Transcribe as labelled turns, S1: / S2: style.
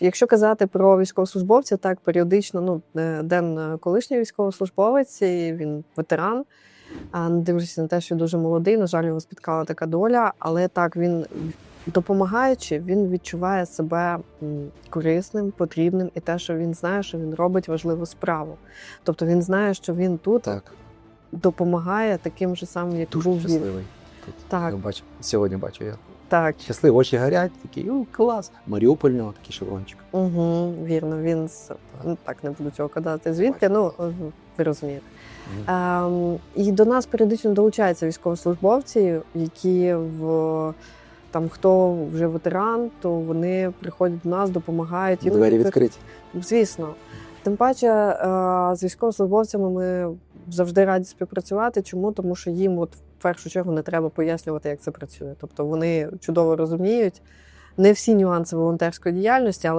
S1: Якщо казати про військовослужбовця, так періодично, ну е, Ден е, колишній військовослужбовець, він ветеран. Не дивлячись на те, що дуже молодий, на жаль, його спіткала така доля, але так він допомагаючи, він відчуває себе корисним, потрібним, і те, що він знає, що він робить важливу справу. Тобто він знає, що він тут
S2: Так,
S1: допомагає таким же самим, як
S2: дуже
S1: був він.
S2: Щасливий.
S1: Так.
S2: я бачу, сьогодні бачу я.
S1: Так,
S2: Щасливий, очі горять, такий, у, клас. Маріуполь, нього такий шеврончик.
S1: угу, вірно, він з ну, так не буду цього казати. Звідки? Ну ви розумієте. Ем, і до нас періодично долучаються військовослужбовці, які в там хто вже ветеран, то вони приходять до нас, допомагають.
S2: Двері відкриті.
S1: Звісно. Тим паче е, з військовослужбовцями ми завжди раді співпрацювати. Чому? Тому що їм от в першу чергу не треба пояснювати, як це працює. Тобто вони чудово розуміють не всі нюанси волонтерської діяльності, але